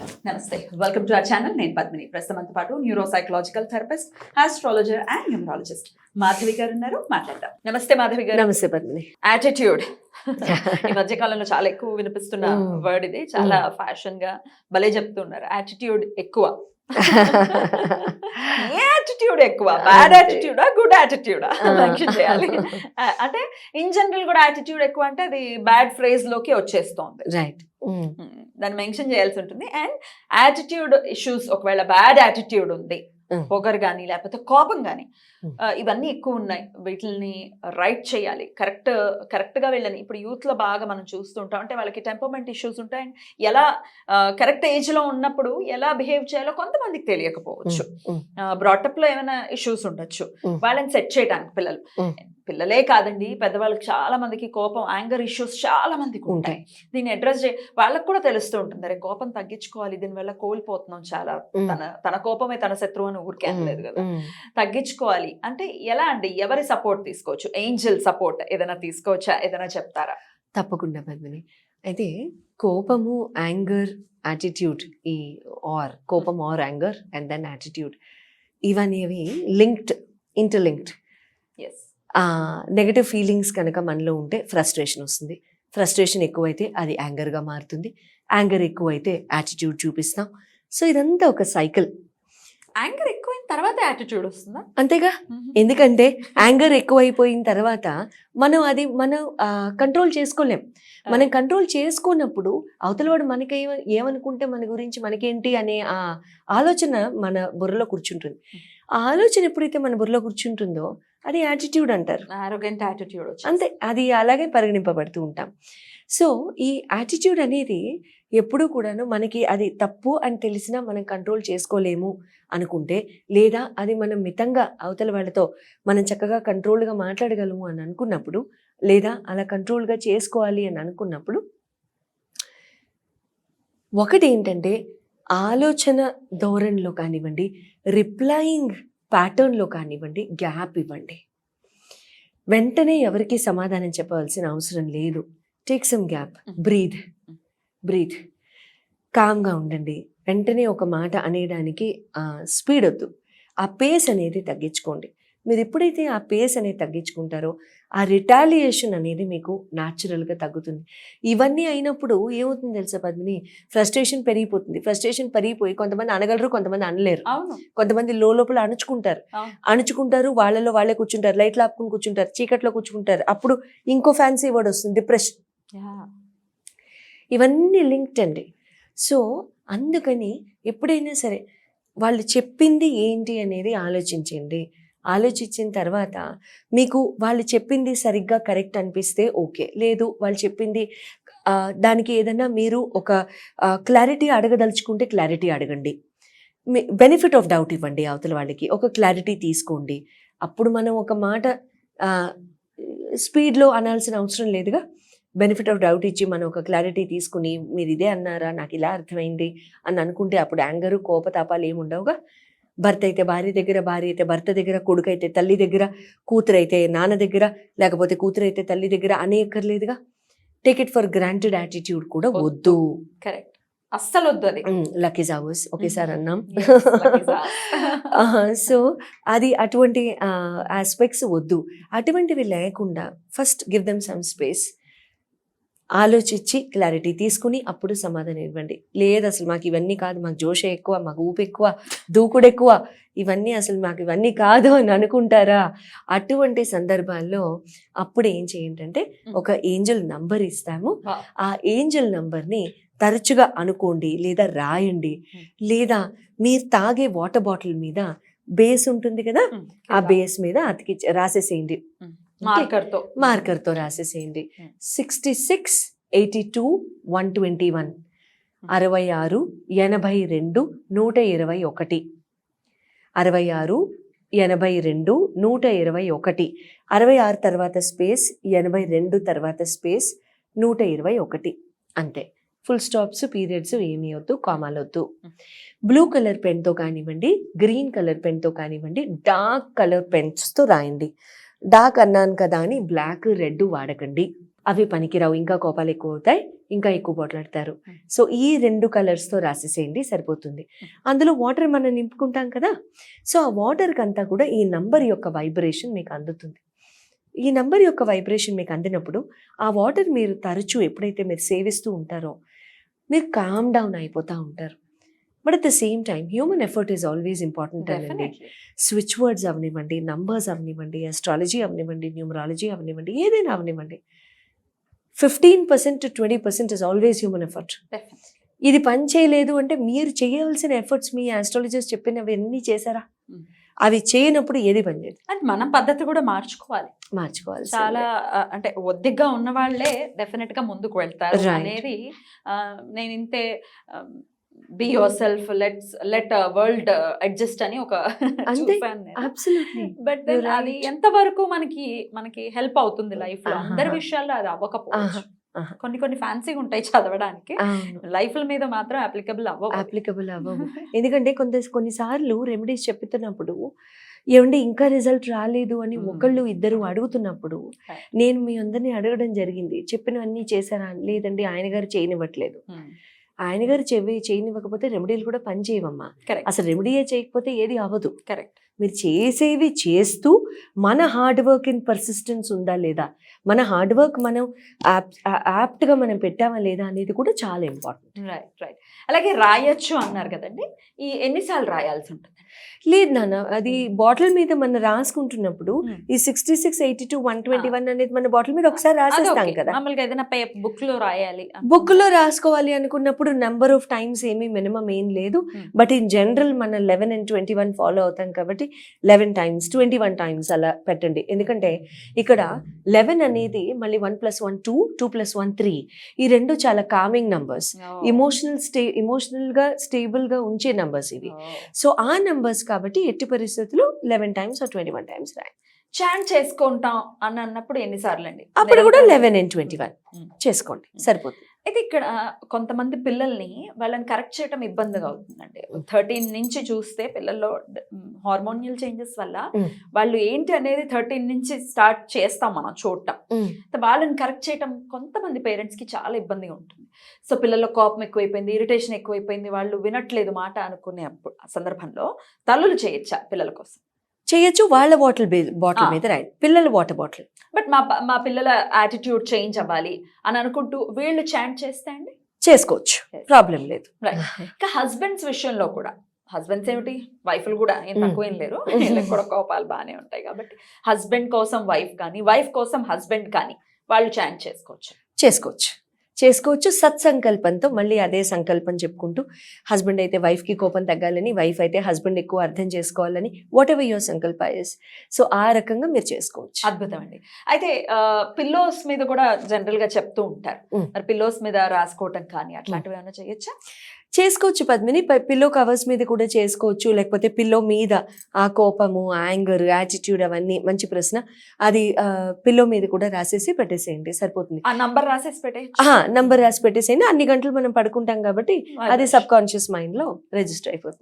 నమస్తే. Welcome to our channel నేను పద్మిని. ప్రస్తుతంతో పాటు neuro psychological therapist astrologer and numerologist Madhavi garu ఉన్నారు. మాట్లాడదాం. నమస్తే మాధవి గారు. నమస్తే పద్మిని. యాటిట్యూడ్ ఈ మధ్య కాలంలో చాలా ఎక్కువ వినిపిస్తున్న. వర్డ్ ఇది. చాలా ఫ్యాషన్గా భలే చెప్తున్నారు. యాటిట్యూడ్ ఎక్కువ. ఏ యాటిట్యూడ్ ఎక్కువ బ్యాడ్. యాటిట్యూడా గుడ్ యాటిట్యూడా ఆ. మెన్షన్ చేయాలి అంటే ఇన్ జనరల్ కూడా యాటిట్యూడ్ ఎక్కువ అంటే అది బ్యాడ్ ఫ్రేజ్లోకి వచ్చేస్తోంది రైట్ మ్మ్. దాన్ని మెన్షన్ చేయాల్సి ఉంటుంది అండ్ యాటిట్యూడ్ ఇష్యూస్ ఒకవేళ బ్యాడ్ యాటిట్యూడ్ ఉంది. పొగరు కానీ లేకపోతే కోపం కానీ. ఇవన్నీ ఎక్కువ ఉన్నాయి. వీటిని రైట్ చేయాలి. కరెక్ట్ కరెక్ట్గా వీళ్ళని. ఇప్పుడు యూత్లో బాగా మనం చూస్తుంటాం. అంటే వాళ్ళకి టెంపర్మెంట్ ఇష్యూస్ ఉంటాయి. and ఎలా కరెక్ట్ ఏజ్లో ఉన్నప్పుడు ఎలా బిహేవ్ చేయాలో కొంతమందికి తెలియకపోవచ్చు. బ్రాటప్లో ఏమైనా ఇష్యూస్ ఉండొచ్చు. వాళ్ళని సెట్ చేయడానికి పిల్లలు. పిల్లలే కాదండి పెద్దవాళ్ళకి చాలా మందికి కోపం యాంగర్ ఇష్యూస్ చాలా మందికి ఉంటాయి. దీన్ని అడ్రస్ చే వాళ్ళకి కూడా తెలుస్తూ ఉంటుంది. అరే కోపం తగ్గించుకోవాలి దీనివల్ల కోల్పోతున్నాం చాలా. తన తన కోపమే తన శత్రువు అని ఊరికే అనలేదు కదా. తగ్గించుకోవాలి. అంటే ఎలా అండి? ఎవరి సపోర్ట్ తీసుకోవచ్చు? ఏంజల్ సపోర్ట్ ఏదైనా తీసుకోవచ్చా? ఏదైనా చెప్తారా? తప్పకుండా పద్మిని అయితే కోపము యాంగర్ యాటిట్యూడ్ ఈ ఆర్ కోపం or anger and then attitude ఇవనేవి linked interlinked as negative feelings కనుక మనలో ఉంటే ఫ్రస్ట్రేషన్ వస్తుంది. ఫ్రస్ట్రేషన్ ఎక్కువైతే అది యాంగర్గా మారుతుంది. యాంగర్ ఎక్కువైతే యాటిట్యూడ్ చూపిస్తాం. సో ఇదంతా ఒక సైకిల్ యాంగర్ ఎక్కువైన తర్వాత యాటిట్యూడ్ వస్తుందా? అంతేగా? ఎందుకంటే యాంగర్ ఎక్కువైపోయిన తర్వాత మనం అది మనం కంట్రోల్ చేసుకోలేం. మనం కంట్రోల్ చేసుకున్నప్పుడు అవతల వాడు మనకి ఏమ- ఏమనుకుంటే మన గురించి మనకేంటి అనే ఆ ఆలోచన మన బుర్రలో కూర్చుంటుంది. ఆ ఆలోచన ఎప్పుడైతే మన బుర్రలో కూర్చుంటుందో అది యాటిట్యూడ్ అంటారు. ఆరోగ్యంట్ యాటిట్యూడ్ అంతే అది అలాగే పరిగణింపబడుతూ ఉంటాం. సో ఈ యాటిట్యూడ్ అనేది ఎప్పుడూ కూడాను మనకి అది తప్పు అని తెలిసినా మనం కంట్రోల్ చేసుకోలేము అనుకుంటే లేదా అది మనం మితంగా అవతల వాళ్ళతో మనం చక్కగా కంట్రోల్గా మాట్లాడగలము అని అనుకున్నప్పుడు లేదా అలా కంట్రోల్గా చేసుకోవాలి అని అనుకున్నప్పుడు ఒకటి ఏంటంటే ఆలోచన ధోరణిలో కానివ్వండి రిప్లయింగ్ ప్యాటర్న్లో కానివ్వండి గ్యాప్ ఇవ్వండి. వెంటనే ఎవరికి సమాధానం చెప్పవలసిన అవసరం లేదు. Take some gap breathe breathe కామ్గా ఉండండి. వెంటనే ఒక మాట అనేయడానికి స్పీడ్ వద్దు. ఆ పేస్ అనేది తగ్గించుకోండి. మీరు ఎప్పుడైతే ఆ పేస్ అనేది తగ్గించుకుంటారో ఆ రిటాలియేషన్ అనేది మీకు న్యాచురల్గా తగ్గుతుంది. ఇవన్నీ అయినప్పుడు ఏమవుతుంది తెలుసా పద్మిని? ఫ్రస్ట్రేషన్ పెరిగిపోతుంది. ఫ్రస్ట్రేషన్ పెరిగిపోయి కొంతమంది అనగలరు కొంతమంది అనలేరు. కొంతమంది లోపల అణుచుకుంటారు. అణుచుకుంటారు వాళ్ళలో వాళ్ళే కూర్చుంటారు లైట్లు ఆపుకుని కూర్చుంటారు చీకట్లో కూర్చుంటారు. అప్పుడు ఇంకో ఫ్యాన్సీ వర్డ్ వస్తుంది డిప్రెషన్. ఇవన్నీ లింక్డ్ అండి. సో అందుకని ఎప్పుడైనా సరే వాళ్ళు చెప్పింది ఏంటి అనేది ఆలోచించండి. ఆలోచించిన తర్వాత మీకు వాళ్ళు చెప్పింది సరిగ్గా కరెక్ట్ అనిపిస్తే ఓకే. లేదు వాళ్ళు చెప్పింది దానికి ఏదైనా మీరు ఒక క్లారిటీ అడగదలుచుకుంటే క్లారిటీ అడగండి. మీ బెనిఫిట్ ఆఫ్ డౌట్ ఇవ్వండి అవతల వాళ్ళకి. ఒక క్లారిటీ తీసుకోండి. అప్పుడు మనం ఒక మాట స్పీడ్లో అనాల్సిన అవసరం లేదుగా. బెనిఫిట్ ఆఫ్ డౌట్ ఇచ్చి మనం ఒక క్లారిటీ తీసుకుని మీరు ఇదే అన్నారా? నాకు ఇలా అర్థమైంది అని అనుకుంటే అప్పుడు యాంగరు కోపతాపాలు ఏమి ఉండవుగా భర్త అయితే భార్య దగ్గర భార్య అయితే భర్త దగ్గర కొడుకు అయితే తల్లి దగ్గర కూతురు అయితే నాన్న దగ్గర లేకపోతే కూతురు అయితే తల్లి దగ్గర అనేకర్లేదుగా take it for granted attitude కూడా వద్దు. కరెక్ట్ అస్సలు వద్దు అది. లక్కీ జావర్స్ ఒకేసారి అన్నాం. సో అది అటువంటి ఆస్పెక్ట్స్ వద్దు. అటువంటివి లేకుండా first give them some space ఆలోచించి క్లారిటీ తీసుకుని అప్పుడు సమాధానం ఇవ్వండి. లేదు అసలు మాకు ఇవన్నీ కాదు మాకు జోష ఎక్కువ మాకు ఊపు ఎక్కువ దూకుడు ఎక్కువ ఇవన్నీ అసలు మాకు ఇవన్నీ కాదు అని అనుకుంటారా? అటువంటి సందర్భాల్లో అప్పుడు ఏం చేయండి ఒక ఏంజల్ నంబర్ ఇస్తాము. ఆ ఏంజల్ నంబర్ని తరచుగా అనుకోండి లేదా రాయండి. లేదా మీరు తాగే వాటర్ బాటిల్ మీద బేస్ ఉంటుంది కదా. ఆ బేస్ మీద అతికి రాసేసేయండి. మార్కర్తో మార్కర్తో రాసేసేయండి. Hmm. Sixty six eighty two one twenty one అరవై ఆరు ఎనభై రెండు నూట ఇరవై ఒకటి. అరవై ఆరు ఎనభై రెండు నూట ఇరవై ఒకటి. అరవై ఆరు తర్వాత స్పేస్ ఎనభై రెండు తర్వాత స్పేస్ నూట ఇరవై ఒకటి. అంతే. ఫుల్ స్టాప్స్ పీరియడ్స్ ఏమీ వద్దు కామాలు వద్దు. బ్లూ కలర్ పెన్తో కానివ్వండి గ్రీన్ కలర్ పెన్తో కానివ్వండి డార్క్ కలర్ పెన్స్తో రాయండి. డార్క్ అన్నాను కదా అని బ్లాక్ రెడ్ వాడకండి. అవి పనికిరావు. ఇంకా కోపాలు ఎక్కువ అవుతాయి ఇంకా ఎక్కువ పోట్లాడతారు. సో ఈ రెండు కలర్స్తో రాసేసేయండి సరిపోతుంది. అందులో వాటర్ మనం నింపుకుంటాం కదా? సో ఆ వాటర్కి అంతా కూడా ఈ నంబర్ యొక్క వైబ్రేషన్ మీకు అందుతుంది. ఈ నంబర్ యొక్క వైబ్రేషన్ మీకు అందినప్పుడు ఆ వాటర్ మీరు తరచూ ఎప్పుడైతే మీరు సేవిస్తూ ఉంటారో మీరు కామ్ డౌన్ అయిపోతూ ఉంటారు. But at the same time human effort is always important అండి స్విచ్ వర్డ్స్ అవనివ్వండి నంబర్స్ అవనివ్వండి అస్ట్రాలజీ అవనివ్వండి న్యూమరాలజీ అవనివ్వండి ఏదైనా అవనివ్వండి fifteen percent to twenty percent is always human effort ఇది పని చేయలేదు అంటే మీరు చేయవలసిన ఎఫర్ట్స్ మీ ఆస్ట్రాలజర్స్ చెప్పినవి అన్నీ చేశారా? Mm. అవి చేయనప్పుడు ఏది పని చేయదు. అండ్ మనం పద్ధతి కూడా మార్చుకోవాలి. మార్చుకోవాలి చాలా అంటే ఒద్దిగ్గా ఉన్న వాళ్ళే డెఫినెట్గా ముందుకు వెళ్తారు. అనేది నేను ఇంతే be yourself let's let world adjust అని ఒక బట్ అది. ఎంత వరకు మనకి మనకి హెల్ప్ అవుతుంది లైఫ్లో? అందరి. విషయాల్లో అది అవ్వకపోవచ్చు. కొన్ని కొన్ని ఫ్యాన్సీగా ఉంటాయి చదవడానికి. లైఫ్ మీద మాత్రం అప్లికబుల్ అవ్వవు. అప్లికబుల్ అవ్వవు. ఎందుకంటే కొంత కొన్నిసార్లు రెమెడీస్ చెప్తున్నప్పుడు ఏమండి ఇంకా రిజల్ట్ రాలేదు అని. ఒకళ్ళు ఇద్దరు అడుగుతున్నప్పుడు. నేను మీ అందరినీ అడగడం జరిగింది. చెప్పినవన్నీ చేశారా లేదండి ఆయన గారు చేయనివ్వట్లేదు. ఆయన గారు చెవి చేయనివ్వకపోతే రెమెడీలు కూడా పని చేయవమ్మా. కరెక్ట్. అసలు రెమెడీయే చేయకపోతే ఏది అవ్వదు. కరెక్ట్. మీరు చేసేవి చేస్తూ మన హార్డ్ వర్క్ ఇన్ పర్సిస్టెన్స్ ఉందా లేదా? మన హార్డ్ వర్క్ మనం యాప్ట్గా మనం పెట్టామా లేదా అనేది కూడా చాలా ఇంపార్టెంట్ రైట్ రైట్ అలాగే రాయొచ్చు అన్నారు కదండి. ఈ ఎన్నిసార్లు రాయాల్సి ఉంటుంది? లేదు నాన్న అది బాటిల్ మీద మనం రాసుకుంటున్నప్పుడు Hmm. ఈ sixty six eighty two one twenty one అనేది మన బాటిల్ మీద ఒకసారి రాసేస్తాం కదా. ఏదైనా బుక్లో రాయాలి బుక్లో రాసుకోవాలి అనుకున్నప్పుడు నెంబర్ ఆఫ్ టైమ్స్ ఏమీ మినిమం ఏం లేదు. Hmm. బట్ ఇన్ జనరల్ మన eleven and twenty one follow అవుతాం కాబట్టి eleven times twenty one times అలా పెట్టండి. ఎందుకంటే ఇక్కడ లెవెన్ అనేది మళ్ళీ one plus one two two plus one three. ఈ రెండు చాలా కామింగ్ నంబర్స్ ఇమోషనల్ స్టే ఇమోషనల్గా స్టేబుల్గా ఉంచే నంబర్స్ ఇవి. సో ఆ నంబర్స్ కాబట్టి ఎట్టి పరిస్థితుల్లో eleven times twenty one times రాయి. చాంట్ చేసుకుంటాం అని అన్నప్పుడు ఎన్నిసార్లు అండి అప్పుడు కూడా లెవెన్ అండ్ ట్వంటీ వన్. చేసుకోండి. సరిపోతుంది. అయితే ఇక్కడ కొంతమంది పిల్లల్ని వాళ్ళని కరెక్ట్ చేయడం ఇబ్బందిగా అవుతుందండి. థర్టీన్ నుంచి చూస్తే పిల్లల్లో హార్మోనియల్ చేంజెస్ వల్ల. వాళ్ళు ఏంటి అనేది థర్టీన్ నుంచి స్టార్ట్ చేస్తాం మనం చూడటం. వాళ్ళని కరెక్ట్ చేయటం కొంతమంది పేరెంట్స్కి చాలా ఇబ్బందిగా ఉంటుంది. సో పిల్లల్లో కోపం ఎక్కువైపోయింది ఇరిటేషన్ ఎక్కువైపోయింది వాళ్ళు వినట్లేదు మాట అనుకునే సందర్భంలో తల్లులు చేయొచ్చా పిల్లల కోసం? చేయొచ్చు వాళ్ళ బాటిల్ బాటిల్. మీద రాయండి పిల్లల వాటర్ బాటిల్. బట్ మా మా పిల్లల యాటిట్యూడ్ చేంజ్ అవ్వాలి అని అనుకుంటూ వీళ్ళు చాంట్ చేస్తే అండి? చేసుకోవచ్చు. ప్రాబ్లం లేదు. Right. ఇంకా హస్బెండ్స్ విషయంలో కూడా హస్బెండ్స్ ఏమిటి? వైఫ్లు కూడా ఏం Mm. తక్కువ ఏం లేరు. వీళ్ళకి కూడా కోపాలు బాగానే ఉంటాయి కాబట్టి హస్బెండ్ కోసం వైఫ్ కానీ వైఫ్ కోసం హస్బెండ్ కానీ వాళ్ళు చాంట్ చేసుకోవచ్చు. చేసుకోవచ్చు. చేసుకోవచ్చు. సత్సంకల్పంతో మళ్ళీ అదే సంకల్పం చెప్పుకుంటూ హస్బెండ్ అయితే వైఫ్కి కోపం తగ్గాలని వైఫ్ అయితే హస్బెండ్ ఎక్కువ అర్థం చేసుకోవాలని whatever your sankalpa is so ఆ రకంగా మీరు చేసుకోవచ్చు. అద్భుతం అండి. అయితే పిల్లోస్ మీద కూడా జనరల్గా చెప్తూ ఉంటారు. మరి పిల్లోస్ మీద రాసుకోవటం కానీ అట్లాంటివి ఏమైనా చేయొచ్చా? చేసుకోవచ్చు పద్మిని పిల్లో కవర్స్ మీద కూడా చేసుకోవచ్చు. లేకపోతే పిల్లో మీద ఆ కోపము యాంగర్ యాటిట్యూడ్ అవన్నీ మంచి ప్రశ్న. అది పిల్లో మీద కూడా రాసేసి పెట్టేసేయండి సరిపోతుంది. ఆ నంబర్ రాసేసి పెట్టే నంబర్ రాసి పెట్టేసేయండి. అన్ని గంటలు మనం పడుకుంటాం కాబట్టి అది సబ్ కాన్షియస్ మైండ్లో రిజిస్టర్ అయిపోతుంది.